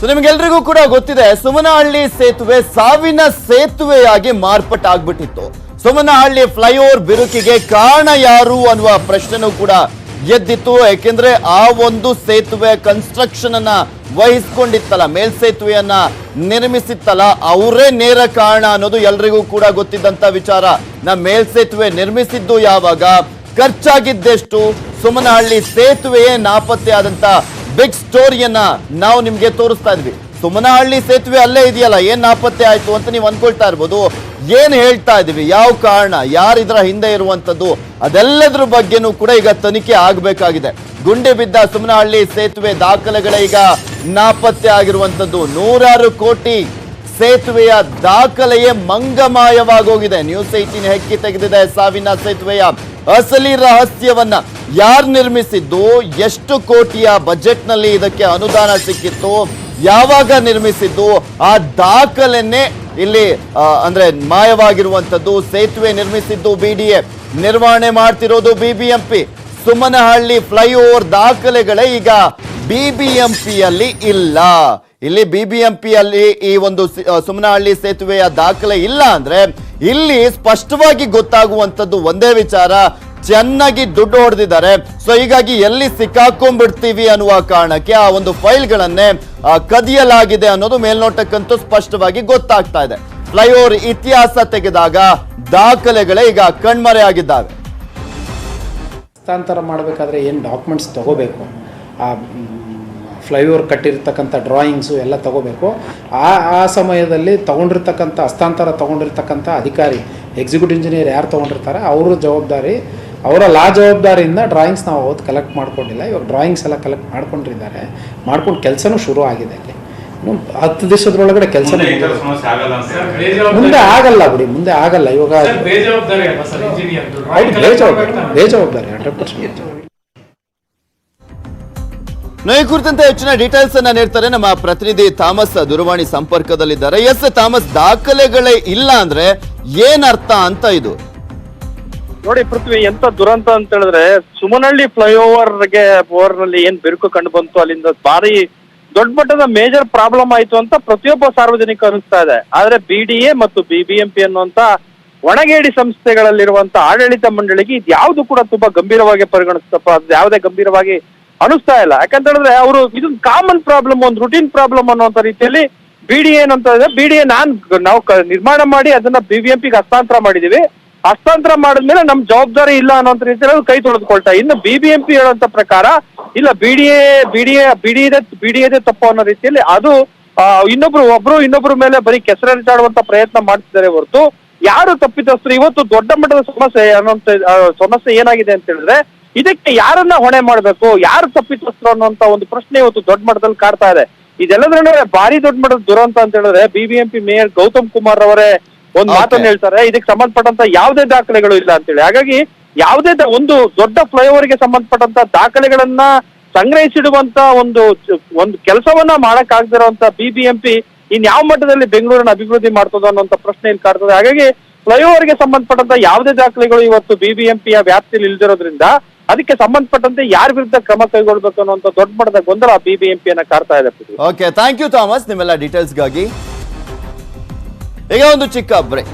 So ನಿಮ್ಗೆಲ್ರಿಗೂ ಕೂಡ ಗೊತ್ತಿದೆ, ಸುಮನಹಳ್ಳಿ ಸೇತುವೆ ಸಾವಿನ ಸೇತುವೆಯಾಗಿ ಮಾರ್ಪಟ್ಟಾಗ್ಬಿಟ್ಟಿತ್ತು. ಸುಮನಹಳ್ಳಿ ಫ್ಲೈಓವರ್ ಬಿರುಕಿಗೆ ಕಾರಣ ಯಾರು ಅನ್ನುವ ಪ್ರಶ್ನೆನೂ ಕೂಡ ಎದ್ದಿತ್ತು. ಯಾಕೆಂದ್ರೆ ಆ ಒಂದು ಸೇತುವೆ ಕನ್ಸ್ಟ್ರಕ್ಷನ್ ಅನ್ನ ವಹಿಸ್ಕೊಂಡಿತ್ತಲ್ಲ ಮೇಲ್ಸೇತುವೆಯನ್ನ ನಿರ್ಮಿಸಿತ್ತಲ್ಲ, ಅವರೇ ನೇರ ಕಾರಣ ಅನ್ನೋದು ಎಲ್ರಿಗೂ ಕೂಡ ಗೊತ್ತಿದ್ದಂತ ವಿಚಾರ. ನಾ ಮೇಲ್ಸೇತುವೆ ನಿರ್ಮಿಸಿದ್ದು ಯಾವಾಗ? ಖರ್ಚಾಗಿದ್ದೆಷ್ಟು? ಸುಮನಹಳ್ಳಿ ಸೇತುವೆಯೇ ನಾಪತ್ತೆ ಆದಂತ ಬಿಗ್ ಸ್ಟೋರಿಯನ್ನ ನಾವು ನಿಮ್ಗೆ ತೋರಿಸ್ತಾ ಇದ್ವಿ. ಸುಮನಹಳ್ಳಿ ಸೇತುವೆ ಅಲ್ಲೇ ಇದೆಯಲ್ಲ, ಏನ್ ನಾಪತ್ತೆ ಆಯ್ತು ಅಂತ ನೀವು ಅನ್ಕೊಳ್ತಾ ಇರ್ಬೋದು. ಏನ್ ಹೇಳ್ತಾ ಇದೀವಿ, ಯಾವ ಕಾರಣ, ಯಾರು ಇದರ ಹಿಂದೆ ಇರುವಂತದ್ದು ಅದೆಲ್ಲದ್ರ ಬಗ್ಗೆನೂ ಕೂಡ ಈಗ ತನಿಖೆ ಆಗ್ಬೇಕಾಗಿದೆ. ಗುಂಡಿ ಬಿದ್ದ ಸುಮನಹಳ್ಳಿ ಸೇತುವೆ ದಾಖಲೆಗಳ ಈಗ ನಾಪತ್ತೆ ಆಗಿರುವಂತದ್ದು ನೂರಾರು ಕೋಟಿ ಸೇತುವೆಯ ದಾಖಲೆಯೇ ಮಂಗಮಾಯವಾಗೋಗಿದೆ. ನ್ಯೂಸ್ ಏಟೀನ್ ಹೆಕ್ಕಿ ತೆಗೆದಿದೆ ಸಾವಿನ ಸೇತುವೆಯ. ಅಸಲಿ ರಹಸ್ಯವನ್ನ ಯಾರು ನಿರ್ಮಿಸಿದ್ದು, ಎಷ್ಟು ಕೋಟಿಯ ಬಜೆಟ್ನಲ್ಲಿ ಇದಕ್ಕೆ ಅನುದಾನ ಸಿಕ್ಕಿತ್ತು, ಯಾವಾಗ ನಿರ್ಮಿಸಿದ್ದು, ಆ ದಾಖಲೆನ್ನೇ ಇಲ್ಲಿ ಅಂದ್ರೆ ಮಾಯವಾಗಿರುವಂತದ್ದು ಸೇತುವೆ ನಿರ್ಮಿಸಿದ್ದು ಬಿ ಡಿ ಎ ನಿರ್ವಹಣೆ ಮಾಡ್ತಿರೋದು ಬಿಬಿಎಂಪಿ. ಸುಮನಹಳ್ಳಿ ಫ್ಲೈಓವರ್ ದಾಖಲೆಗಳೇ ಈಗ ಬಿಬಿಎಂಪಿಯಲ್ಲಿ ಇಲ್ಲ. ಇಲ್ಲಿ ಬಿಬಿಎಂಪಿಯಲ್ಲಿ ಈ ಒಂದು ಸುಮ್ಮನಹಳ್ಳಿ ಸೇತುವೆಯ ದಾಖಲೆ ಇಲ್ಲ ಅಂದ್ರೆ ಇಲ್ಲಿ ಸ್ಪಷ್ಟವಾಗಿ ಗೊತ್ತಾಗುವಂತದ್ದು ಒಂದೇ ವಿಚಾರ. ಚೆನ್ನಾಗಿ ದುಡ್ಡು ಹೊಡೆದಿದ್ದಾರೆ. ಸೊ ಹೀಗಾಗಿ ಎಲ್ಲಿ ಸಿಕ್ಕಾಕೊಂಡ್ಬಿಡ್ತೀವಿ ಅನ್ನುವ ಕಾರಣಕ್ಕೆ ಆ ಒಂದು ಫೈಲ್ಗಳನ್ನೇ ಕದಿಯಲಾಗಿದೆ ಅನ್ನೋದು ಮೇಲ್ನೋಟಕ್ಕಂತೂ ಸ್ಪಷ್ಟವಾಗಿ ಗೊತ್ತಾಗ್ತಾ ಇದೆ. ಫ್ಲೈಓವರ್ ಇತಿಹಾಸ ತೆಗೆದಾಗ ದಾಖಲೆಗಳೇ ಈಗ ಕಣ್ಮರೆಯಾಗಿದ್ದಾವೆ ಹಸ್ತಾಂತರ ಮಾಡಬೇಕಾದ್ರೆ ಏನು ಡಾಕ್ಯುಮೆಂಟ್ಸ್ ತಗೋಬೇಕು? ಆ ಫ್ಲೈಓವರ್ ಕಟ್ಟಿರ್ತಕ್ಕಂಥ ಡ್ರಾಯಿಂಗ್ಸು ಎಲ್ಲ ತಗೋಬೇಕು. ಆ ಆ ಸಮಯದಲ್ಲಿ ತೊಗೊಂಡಿರ್ತಕ್ಕಂಥ, ಹಸ್ತಾಂತರ ತಗೊಂಡಿರ್ತಕ್ಕಂಥ ಅಧಿಕಾರಿ ಎಕ್ಸಿಕ್ಯೂಟಿವ್ ಇಂಜಿನಿಯರ್ ಯಾರು ತೊಗೊಂಡಿರ್ತಾರೆ? ಅವ್ರ ಜವಾಬ್ದಾರಿ ಅವರ ಲಾ ಜವಾಬ್ದಾರಿಯಿಂದ ಡ್ರಾಯಿಂಗ್ಸ್ ನಾವು ಅವತ್ತು ಕಲೆಕ್ಟ್ ಮಾಡ್ಕೊಂಡಿಲ್ಲ. ಇವಾಗ ಡ್ರಾಯಿಂಗ್ಸ್ ಎಲ್ಲ ಕಲೆಕ್ಟ್ ಮಾಡ್ಕೊಂಡಿದ್ದಾರೆ. ಮಾಡ್ಕೊಂಡು ಕೆಲಸನೂ ಶುರು ಆಗಿದೆ ಅಲ್ಲಿ. ಇನ್ನು ಹತ್ತು ದಿವಸದೊಳಗಡೆ ಕೆಲಸ ಮುಂದೆ ಆಗಲ್ಲ ಬಿಡಿ ಮುಂದೆ ಆಗಲ್ಲ. ಇವಾಗ ಸರ್, ಬೇಜವಾಬ್ದಾರಿ ಸರ್ ಇಂಜಿನಿಯರ್ ಹೌದು ಬೇಜವಾಬ್ದಾರಿ ಬೇಜವಾಬ್ದಾರಿ ಹಂಡ್ರೆಡ್ ಪರ್ಸೆಂಟ್ ಇನ್ನು ಈ ಕುರಿತಂತೆ ಹೆಚ್ಚಿನ ಡೀಟೇಲ್ಸ್ ಅನ್ನ ನೀಡ್ತಾರೆ ನಮ್ಮ ಪ್ರತಿನಿಧಿ ಥಾಮಸ್ ದೂರವಾಣಿ ಸಂಪರ್ಕದಲ್ಲಿದ್ದಾರೆ. ಎಸ್ ಥಾಮಸ್ ದಾಖಲೆಗಳೇ ಇಲ್ಲ ಅಂದ್ರೆ ಏನರ್ಥ ಅರ್ಥ ಅಂತ ಇದು? ನೋಡಿ ಪೃಥ್ವಿ, ಎಂತ ದುರಂತ ಅಂತ ಹೇಳಿದ್ರೆ ಸುಮನಹಳ್ಳಿ ಫ್ಲೈಓವರ್ಗೆ ಓವರ್ನಲ್ಲಿ ಏನ್ ಬಿರುಕು ಕಂಡು ಬಂತು? ಅಲ್ಲಿಂದ ಭಾರಿ ದೊಡ್ಡ ಮಟ್ಟದ ಮೇಜರ್ ಪ್ರಾಬ್ಲಮ್ ಆಯ್ತು ಅಂತ ಪ್ರತಿಯೊಬ್ಬ ಸಾರ್ವಜನಿಕ ಅನಿಸ್ತಾ ಇದೆ. ಆದ್ರೆ ಬಿಡಿಎ ಮತ್ತು ಬಿಬಿಎಂಪಿ ಅನ್ನುವಂತ ಒಣಗೇಡಿ ಸಂಸ್ಥೆಗಳಲ್ಲಿರುವಂತ ಆಡಳಿತ ಮಂಡಳಿಗೆ ಇದು ಯಾವ್ದು ಕೂಡ ತುಂಬಾ ಗಂಭೀರವಾಗಿ ಪರಿಗಣಿಸ್ತಪ್ಪ, ಅದು ಯಾವುದೇ ಗಂಭೀರವಾಗಿ ಅನಿಸ್ತಾ ಇಲ್ಲ. ಯಾಕಂತ ಹೇಳಿದ್ರೆ ಅವರು ಇದೊಂದು ಕಾಮನ್ ಪ್ರಾಬ್ಲಮ್ ಒಂದು ರುಟೀನ್ ಪ್ರಾಬ್ಲಮ್ ಅನ್ನುವಂತ ರೀತಿಯಲ್ಲಿ ಬಿಡಿಎ ಏನಂತ ಬಿಡಿಎ ನಾನ್ ನಾವು ನಿರ್ಮಾಣ ಮಾಡಿ ಅದನ್ನ ಬಿಬಿಎಂಪಿಗೆ ಹಸ್ತಾಂತರ ಮಾಡಿದೀವಿ. ಹಸ್ತಾಂತರ ಮಾಡಿದ್ಮೇಲೆ ನಮ್ ಜವಾಬ್ದಾರಿ ಇಲ್ಲ ಅನ್ನೋಂತ ರೀತಿಯಲ್ಲಿ ಕೈ ತೊಳೆದುಕೊಳ್ತಾ ಇನ್ನು ಬಿಬಿಎಂಪಿ ಹೇಳುವಂತ ಪ್ರಕಾರ, ಇಲ್ಲ ಬಿಡಿಎ ಬಿಡಿಎ ಡಿ ಬಿಡಿಯದೆ ತಪ್ಪು ಅನ್ನೋ ರೀತಿಯಲ್ಲಿ ಅದು ಇನ್ನೊಬ್ರು ಒಬ್ರು ಇನ್ನೊಬ್ರು ಮೇಲೆ ಬರೀ ಕೆಸರೆರಚಾಡುವಂತ ಪ್ರಯತ್ನ ಮಾಡ್ತಿದ್ದಾರೆ ಹೊರತು, ಯಾರು ತಪ್ಪಿತಸ್ಥರು ಇವತ್ತು ದೊಡ್ಡ ಮಟ್ಟದ ಸಮಸ್ಯೆ ಅನ್ನೋಂತ ಸಮಸ್ಯೆ ಏನಾಗಿದೆ ಅಂತ ಹೇಳಿದ್ರೆ, ಇದಕ್ಕೆ ಯಾರನ್ನ ಹೊಣೆ ಮಾಡ್ಬೇಕು, ಯಾರು ತಪ್ಪಿತಸ್ಥರು ಅನ್ನುವಂತ ಒಂದು ಪ್ರಶ್ನೆ ಇವತ್ತು ದೊಡ್ಡ ಮಟ್ಟದಲ್ಲಿ ಕಾಡ್ತಾ ಇದೆ. ಇದೆಲ್ಲದ್ರ ಭಾರಿ ದೊಡ್ಡ ಮಟ್ಟದ ದುರಂತ ಅಂತ ಹೇಳಿದ್ರೆ ಬಿಬಿಎಂಪಿ ಮೇಯರ್ ಗೌತಮ್ ಕುಮಾರ್ ಅವರೇ ಒಂದ್ ಮಾತನ್ನು ಹೇಳ್ತಾರೆ ಇದಕ್ಕೆ ಸಂಬಂಧಪಟ್ಟಂತ ಯಾವುದೇ ದಾಖಲೆಗಳು ಇಲ್ಲ ಅಂತೇಳಿ. ಹಾಗಾಗಿ ಯಾವುದೇ ಒಂದು ದೊಡ್ಡ ಫ್ಲೈಓವರ್ಗೆ ಸಂಬಂಧಪಟ್ಟಂತ ದಾಖಲೆಗಳನ್ನ ಸಂಗ್ರಹಿಸಿಡುವಂತ ಒಂದು ಒಂದು ಕೆಲಸವನ್ನ ಮಾಡಕ್ ಆಗದಿರುವಂತ ಬಿಬಿಎಂಪಿ ಇನ್ ಯಾವ ಮಟ್ಟದಲ್ಲಿ ಬೆಂಗಳೂರನ್ನ ಅಭಿವೃದ್ಧಿ ಮಾಡ್ತದ ಅನ್ನೋಂತ ಪ್ರಶ್ನೆ ಇಲ್ಲಿ ಕಾಡ್ತದೆ. ಹಾಗಾಗಿ ಫ್ಲೈಓವರ್ಗೆ ಸಂಬಂಧಪಟ್ಟಂತ ಯಾವುದೇ ದಾಖಲೆಗಳು ಇವತ್ತು ಬಿಬಿಎಂಪಿಯ ವ್ಯಾಪ್ತಿಯಲ್ಲಿ ಇಲ್ದಿರೋದ್ರಿಂದ ಅದಕ್ಕೆ ಸಂಬಂಧಪಟ್ಟಂತೆ ಯಾರ ವಿರುದ್ಧ ಕ್ರಮ ಕೈಗೊಳ್ಬೇಕು ಅನ್ನುವಂತ ದೊಡ್ಡ ಮಟ್ಟದ ಗೊಂದಲ ಬಿಬಿಎಂಪಿಯನ್ನ ಕಾಡ್ತಾ ಇದೆ. ಓಕೆ ಥ್ಯಾಂಕ್ ಯು ಥಾಮಸ್ ನಿಮ್ಮೆಲ್ಲ ಡೀಟೇಲ್ಸ್ಗಾಗಿ ಈಗ ಒಂದು ಚಿಕ್ಕ ಬ್ರೇಕ್